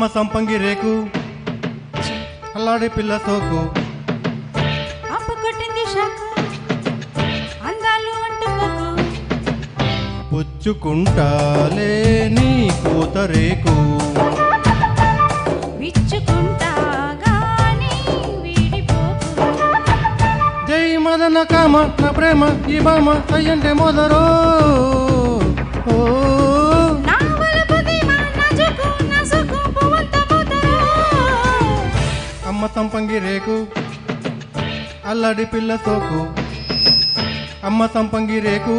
అమ్మ సంపంగి రేకు అల్లాడి పిల్ల సోకు. పుచ్చుకుంటాలే నీ గాని వీడిపోకు. జై మదన కామ నా ప్రేమ ఈ బామ అయ్యంటే మొదరో. ఓ అమ్మ తంపంగి రేకు అల్లడి పిల్ల సోకు. అమ్మ తంపంగి రేకు.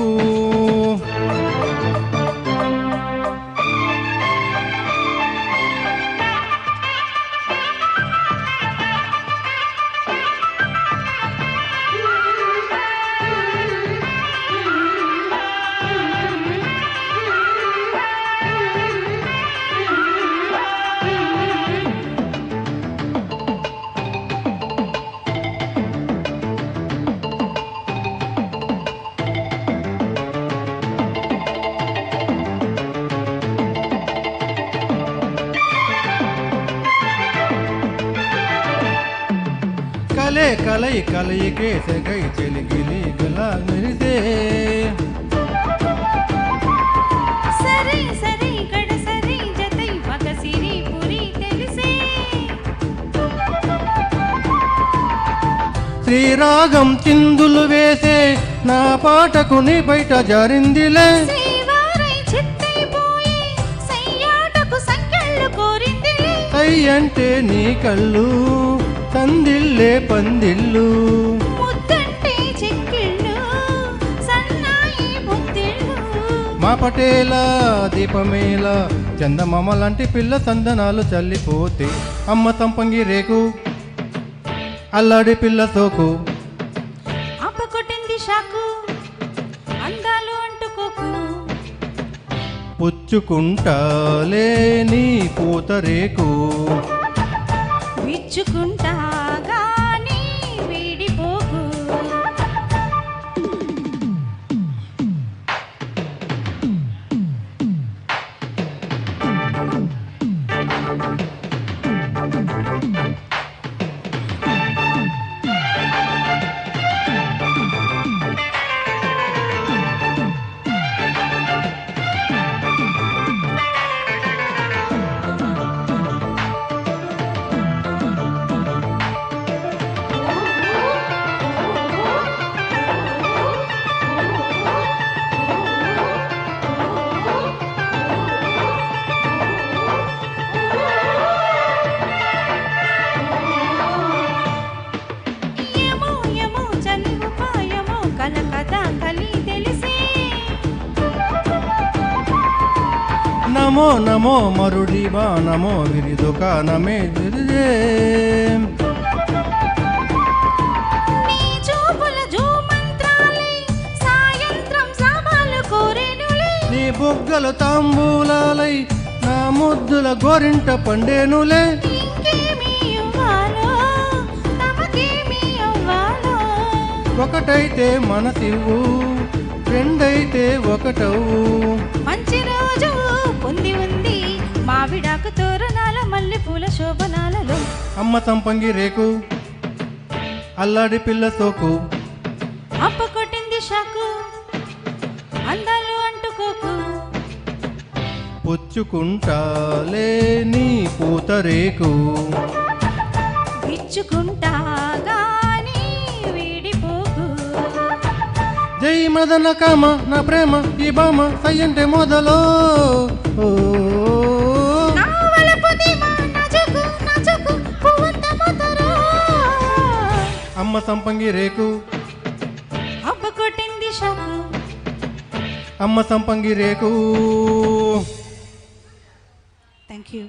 కలయి కేసే గై చెలిగిలి గల మెరిసే. సరే సరే గడ సరే జతై మగ సిరి పురి తెలిసే. శ్రీరాగం చిందులు వేసే నా పాటకు నీ బయట జారిందిలే. అంటే నీ కళ్ళు ముద్దంటే చెక్కిళ్ళు సన్నాయి బుద్ధిళ్ళు మా పటేలా దీపమేలా చందమామ లాంటి పిల్ల సందనాలు చల్లిపోతే అమ్మ సంపంగి రేకు అల్లాడి పిల్ల సోకు. అప్ప కొట్టింది షాకు అందాలు అంటుకోకు పుచ్చుకుంటాలే నీ పూతరేకు విచ్చుకుంటా తెచ్చుకుంటా నమో నమో మరుడి బా నమో విరి దుకాణమే దిరిజే. నీ బొగ్గల తాంబూలాలై నా ముద్దుల గోరింట పండేనులే. ఒకటైతే మనసివ్వు రెండైతే ఒకటవు మంచి పొంది ఉంది. మావిడాకు తోరణాల మల్లె పూల శోభనాలలో. అమ్మ సంపంగి రేకు అల్లాడి పిల్ల సోకు. అప్ప కొట్టింది షాకు అందాలు అంటుకోకు. పుచ్చుకుంటాలే నీ పూతరేకు విచ్చుకుంటా గాని వీడిపోకు. జై మదన కామ నా ప్రేమ ఈ బామ సయ్యంటే మొదలో. సంపంగి రేకు. అప్ప కొట్టింది షాకు అమ్మ సంపంగి రేకు. Thank you